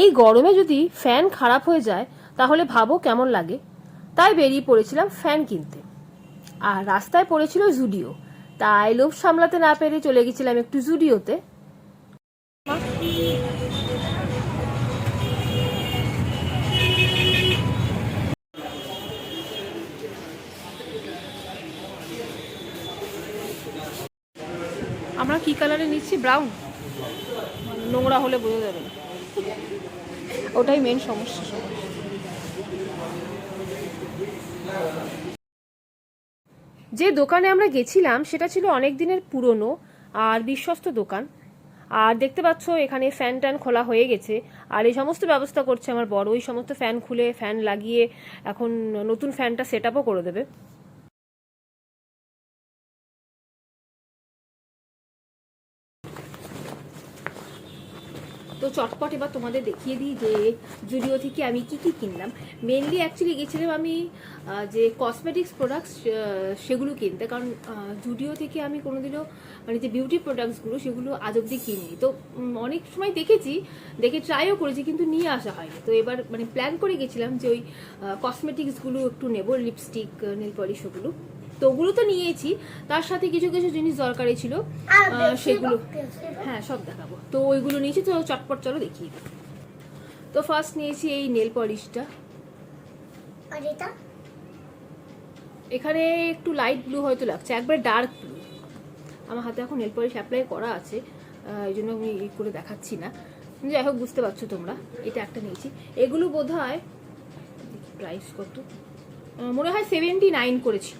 এই গরমে যদি ফ্যান খারাপ হয়ে যায়, তাহলে ভাবো কেমন লাগে। তাই বেরিয়ে পড়েছিলাম ফ্যান কিনতে। আর রাস্তায় পড়েছিল জুডিও। তাই লোভ সামলাতে না পেরে চলে গেছিলাম একটু জুডিওতে। আমরা কি কালারে নিচ্ছি? ব্রাউন। নোংরা হলে বোঝা যাবে না। ওটাই মেন সমস্যা। যে দোকানে আমরা গেছিলাম, সেটা ছিল অনেক দিনের পুরনো আর বিশ্বস্ত দোকান। আর দেখতে পাচ্ছ, এখানে ফ্যান ট্যান খোলা হয়ে গেছে। আর এই সমস্ত ব্যবস্থা করছে আমার বড়। ওই সমস্ত ফ্যান খুলে ফ্যান লাগিয়ে এখন নতুন ফ্যানটা সেট করে দেবে। চটপট এবার তোমাদের দেখিয়ে দিই যে জুডিও থেকে আমি কি কি কিনলাম। মেনলি অ্যাকচুয়ালি গেছিলাম আমি যে কসমেটিক্স প্রোডাক্টস সেগুলো কিনতে। কারণ জুডিও থেকে আমি কোনোদিনও মানে যে বিউটি প্রোডাক্টসগুলো সেগুলো আজ অব্দি কিনি তো অনেক সময় দেখেছি, দেখে ট্রাইও করেছি, কিন্তু নিয়ে আসা হয়নি। তো এবার মানে প্ল্যান করে গেছিলাম যে ওই কসমেটিক্সগুলো একটু নেব লিপস্টিক নেল পলিশ ওগুলো। তো ওগুলো তো নিয়েছি তার সাথে কিছু কিছু জিনিস দরকারি ছিল। সেগুলো হ্যাঁ সব দেখাবো। তো ওইগুলো নিয়েছি তো চটপট চলো দেখিয়ে। তো ফার্স্ট নিয়েছি এই নেল পলিশটা এটা? এখানে একটু লাইট ব্লু হয়তো লাগছে একবার ডার্ক ব্লু আমার হাতে এখন নেল পলিশ অ্যাপ্লাই করা আছে এই জন্য আমি ই করে দেখাচ্ছি না। যাই হোক বুঝতে পারছ তোমরা এটা একটা নিয়েছি। এগুলো বোধ হয় প্রাইস কত। মনে হয় সেভেন্টি নাইন করেছিল।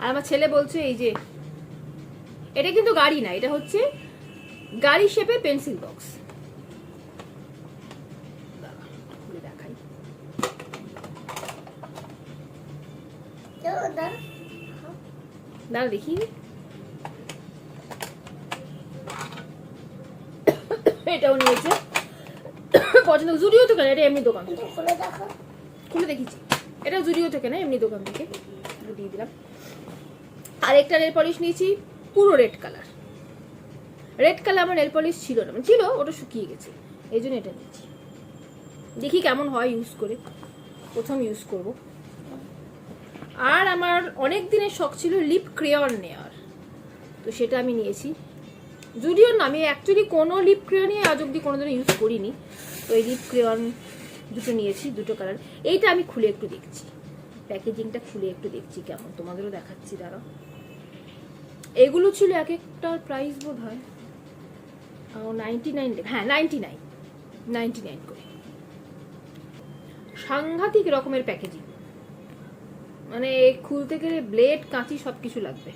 আর আমার ছেলে বলছে এই যে এটা কিন্তু গাড়ি না এটা হচ্ছে গাড়ি শেপে পেন্সিল বক্স। দেখাই। দাঁড়া দেখি। এটাও নিয়েছে। পছন্দ জুডিও তো কেন এটা এমনি দোকান। খুলে দেখেছি এটা জুডিও থেকে না, এমনি দোকান থেকে। দিয়ে দিলাম। আর একটা নেল পলিশ নিয়েছি, পুরো রেড কালার রেড কালার আমার নেল পলিশ ছিল না মানে ছিল, ওটা শুকিয়ে গেছে। এই জন্য এটা নিয়েছি। দেখি কেমন হয় ইউজ করে। প্রথম ইউজ করব। আর আমার অনেক দিনের শখ ছিল লিপ ক্রেয়ন নেওয়ার তো সেটা আমি নিয়েছি। জুডিওর না আমি অ্যাকচুয়ালি কোনো লিপ ক্রেয়নই আজ অব্দি কোনোদিনও ইউজ করিনি। তো এই লিপ ক্রেয়ন দুটো নিয়েছি দুটো কালার এইটা আমি খুলে একটু দেখছি। প্যাকেজিংটা খুলে একটু দেখছি কেমন। তোমাদেরও দেখাচ্ছি দাঁড়াও। এগুলো ছিল এক একটার প্রাইস বোধ হয় নাইনটি নাইন হ্যাঁ নাইনটি নাইন নাইনটি নাইন করে। সাংঘাতিক রকমের প্যাকেজিং মানে খুলতে গেলে ব্লেড কাঁচি সব কিছু লাগবে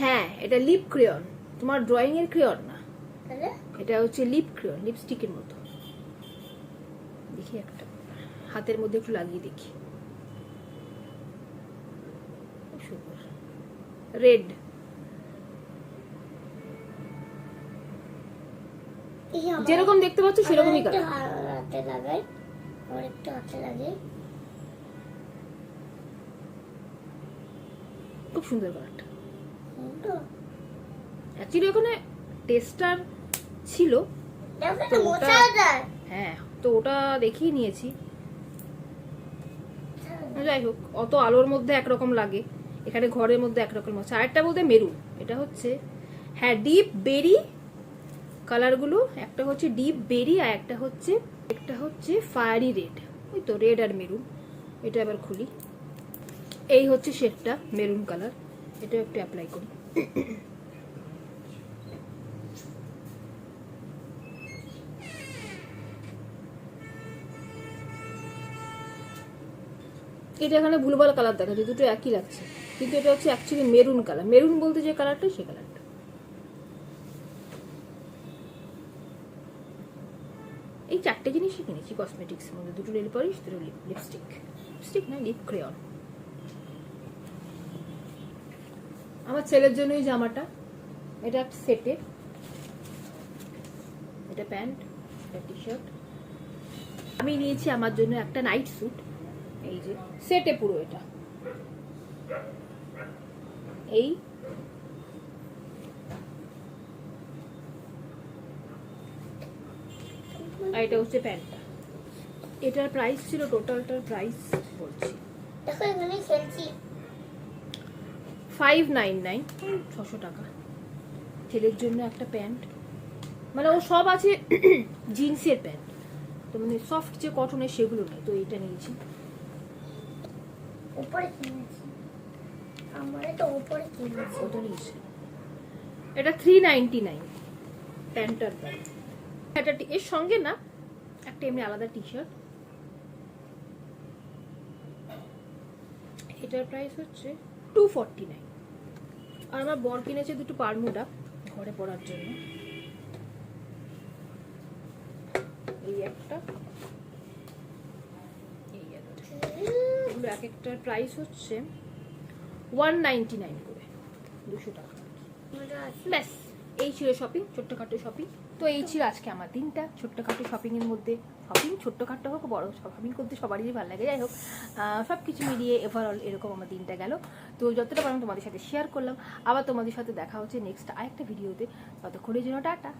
হ্যাঁ এটা লিপ ক্রেয়ন তোমার ড্রয়িং এর ক্রেয়ন না? এটা হচ্ছে লিপ ক্রেয়ন লিপস্টিকের মতো। দেখি একটা। হাতের মধ্যে একটু লাগিয়ে দেখি। রেড যেরকম দেখতে পাচ্ছ সেরকমই কালার হাতে লাগাই। আমার একটু হাতে লাগাই খুব সুন্দর কালারটা। অ্যাকচুয়ালি ওখানে টেস্টার ছিল। তো ওটা- হ্যাঁ তো ওটা দেখিয়ে নিয়েছি। যাই হোক অত আলোর মধ্যে একরকম লাগে। এখানে ঘরের মধ্যে একরকম আছে। আরেকটা বলতে মেরুন এটা হচ্ছে হ্যাঁ ডিপ বেরি কালারগুলো একটা হচ্ছে ডিপ বেরি আর একটা হচ্ছে একটা হচ্ছে ফায়ারি রেড ওই তো রেড আর মেরুন এটা আবার খুলি। এই হচ্ছে শেডটা মেরুন কালার এটা একটু অ্যাপ্লাই করি। এটা এখানে ভুলভাল কালার দেখাচ্ছে, দুটো একই লাগছে। কিন্তু এটা হচ্ছে অ্যাকচুয়ালি মেরুন কালার মেরুন বলতে যে কালারটা সে কালারটা এই চারটে জিনিসই কিনেছি কসমেটিক্স মধ্যে। দুটো নেল পলিশ দুটো লিপস্টিক লিপস্টিক না লিপ ক্রেয়ন আমার ছেলের জন্য এই জামাটা। এটা সেটে এটা প্যান্ট, এটা টি শার্ট আমি নিয়েছি আমার জন্য একটা নাইট স্যুট এই যে সেটে পুরো এটা। এই। আর এটা হচ্ছে প্যান্টটা। এটার প্রাইস ছিল টোটালটার প্রাইস বলছি। দেখো এখানে খেলছি ফাইভ নাইন নাইন ছশো টাকা। ছেলের জন্য একটা প্যান্ট। মানে ও সব আছে জিন্সের প্যান্ট। তো মানে সফট যে কটনের সেগুলো নেই তো এটা নিয়েছি। উপরে কিনেছি। এটা থ্রি নাইন প্যান্টার এর সঙ্গে না, একটা এমনি আলাদা টি শার্ট এটার প্রাইস হচ্ছে টু নাইন আর আমার বর কিনেছে দুটো পারমুডা ঘরে পরার জন্য। এই একটা এই একটা এগুলো এক একটার প্রাইস হচ্ছে ওয়ান নাইনটি নাইন করে। দুশো টাকা। ব্যাস, এই ছিল শপিং ছোট্টখাটো শপিং তো এই ছিল আজকে আমার দিনটা। ছোট্টখাটো শপিং এর মধ্যে শপিং ছোট্টখাটো হোক, বড় শপিং করতে সবারই ভালো লাগে। যাই হোক সব কিছু মিলিয়ে ওভারঅল এরকম আমার দিনটা গেল। তো যতটা পারলাম তোমাদের সাথে শেয়ার করলাম। আবার তোমাদের সাথে দেখা হচ্ছে নেক্সট আরেকটা ভিডিওতে ততক্ষণের জন্য টাটা।